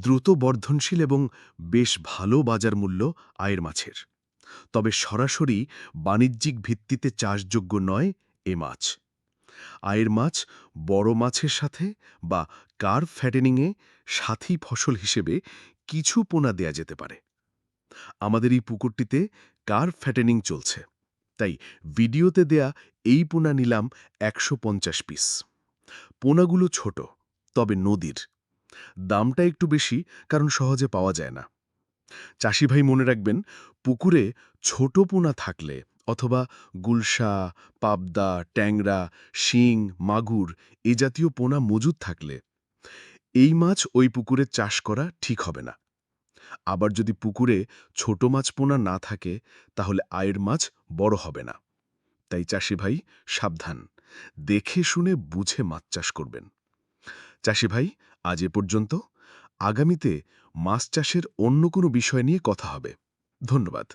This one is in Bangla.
দ্রুত বর্ধনশীল এবং বেশ ভালো বাজার মূল্য আয়ের মাছের। তবে সরাসরি বাণিজ্যিক ভিত্তিতে চাষযোগ্য নয় এ মাছ। আয়ের মাছ বড় মাছের সাথে বা কার ফ্যাটেনিংয়ে সাথী ফসল হিসেবে কিছু পোনা দেয়া যেতে পারে। আমাদের এই পুকুরটিতে কার ফ্যাটেনিং চলছে। তাই ভিডিওতে দেয়া এই পোনা নিলাম একশো পঞ্চাশ পিস। পোনাগুলো ছোট, তবে নদীর। দামটা একটু বেশি, কারণ সহজে পাওয়া যায় না। চাষি ভাই মনে রাখবেন, পুকুরে ছোট পোনা থাকলে অথবা গুলশা, পাবদা, ট্যাংরা, শিং, মাগুর এ জাতীয় পোনা মজুদ থাকলে এই মাছ ওই পুকুরে চাষ করা ঠিক হবে না। আবার যদি পুকুরে ছোট মাছ পোনা না থাকে, তাহলে আয়ের মাছ বড় হবে না। তাই চাষি ভাই সাবধান, দেখে শুনে বুঝে মাছ চাষ করবেন। চাষি ভাই, আজ এ পর্যন্ত। আগামীতে মাছ চাষের অন্য কোনো বিষয় নিয়ে কথা হবে। ধন্যবাদ।